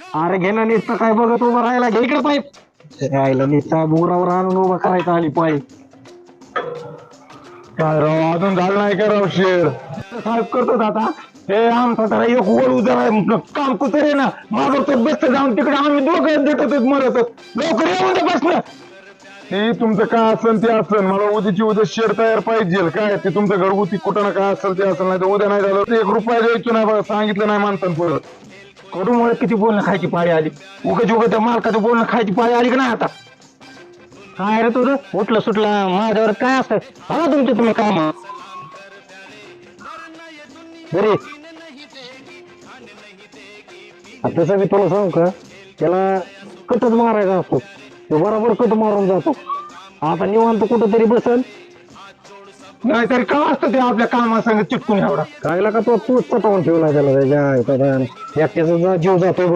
अरे घे ना नुसतं काय बघत उभा राहायला. घे इकडे पाईप राहिला नुसता बोरावर आणून उभा करायचा आली पाईप काय राव अजून झालं नाही का राव शेर? साहेब करतो आता हे आमचा जरा एक वर आहे काम कुत्रे ना? माझं तो बेस्ट जाऊन तिकडे आम्ही दोघं देतात मरत. लवकर येऊन बसलं ते तुमचं काय असेल ते असेल मला उद्याची उद्या शेर तयार पाहिजे. काय ते तुमचं घरगुती कुठं ना काय असेल ते असेल. नाही तर उद्या नाही झालं. ते एक रुपया द्यायचो नाही बघा सांगितलं नाही माणसांपुढं. कडू कडूमुळे किती बोलणं खायची पाळी आली? उगाच उगा त्या मालकाचं बोलणं खायची पाळी आली का नाही आता? काय रे तुझं? उठलं सुटलं माझ्यावर काय असतं? हा तुमचं तुम्ही काम. बरे. तसं मी तुला सांगू का त्याला कटच मारायचा असतो. तो बरोबर कट मारून जातो. आता निवांत कुठंतरी बसल नाहीतरी का असतं ते आपल्या कामासंग चिटकून एवढा कायला का तो तूच पटवून ठेवला त्याला त्याच्या एकट्याचा जीव जातोय बघ.